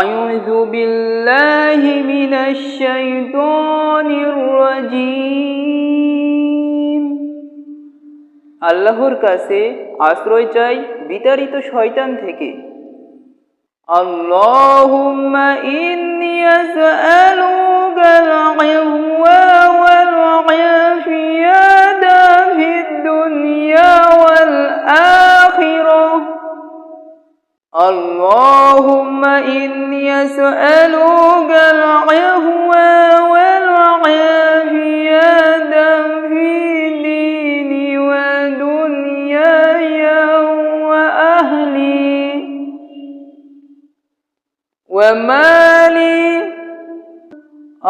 أعوذ بالله من الشيطان الرجيم আল্লাহর কাছে আশ্রয় চাই বিতাড়িত শয়তান থেকে اللهم إني أسألك العفو اللهم إني أسألك العفو والعافية في ديني ودنياي وأهلي ومالي.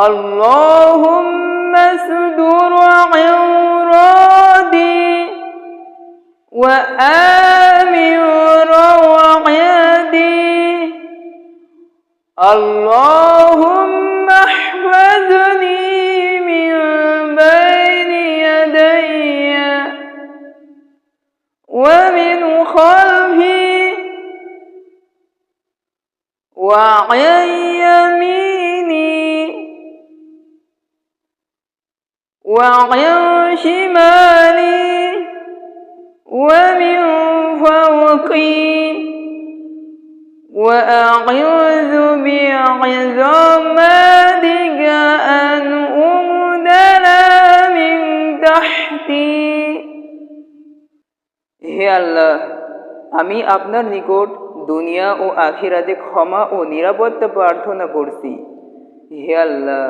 اللهم استر عوراتي وآمن روعتي اللهم احفظني من بين يدي ومن خلفي وعن يميني وعن شمالي ومن فوقي وأعوذ بعظمتك أن أغدل من تحتي হে আল্লাহ আমি আপনার নিকট দুনিয়া ও আখিরাতে ক্ষমা ও নিরাপত্তা প্রার্থনা করছি হে আল্লাহ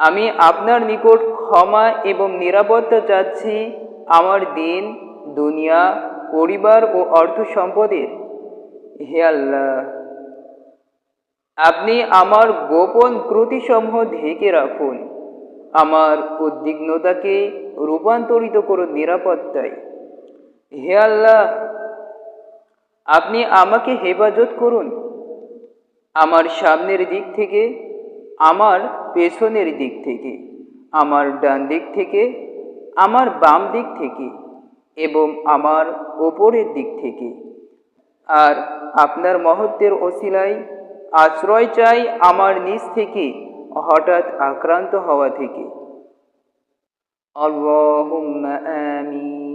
আমি আপনার নিকট ক্ষমা এবং নিরাপত্তা চাচ্ছি আমার দিন দুনিয়া পরিবার ও অর্থ সম্পদের হে আল্লাহ আপনি আমার গোপন ত্রুটিসমূহ ঢেকে রাখুন। আমার উদ্বিগ্নতাকে রূপান্তরিত করুন নিরাপত্তায়। হে আল্লাহ, আপনি আমাকে হেফাজত করুন। আমার সামনের দিক থেকে, আমার পেছনের দিক থেকে, আমার ডান দিক থেকে, আমার বাম দিক থেকে এবং আমার ওপরের দিক থেকে। আর আপনার মহত্বের ওসিলায় আশ্রয় চাই আমার নিজ থেকে হঠাৎ আক্রান্ত হওয়া থেকে। আল্লাহুম্মা আমিন।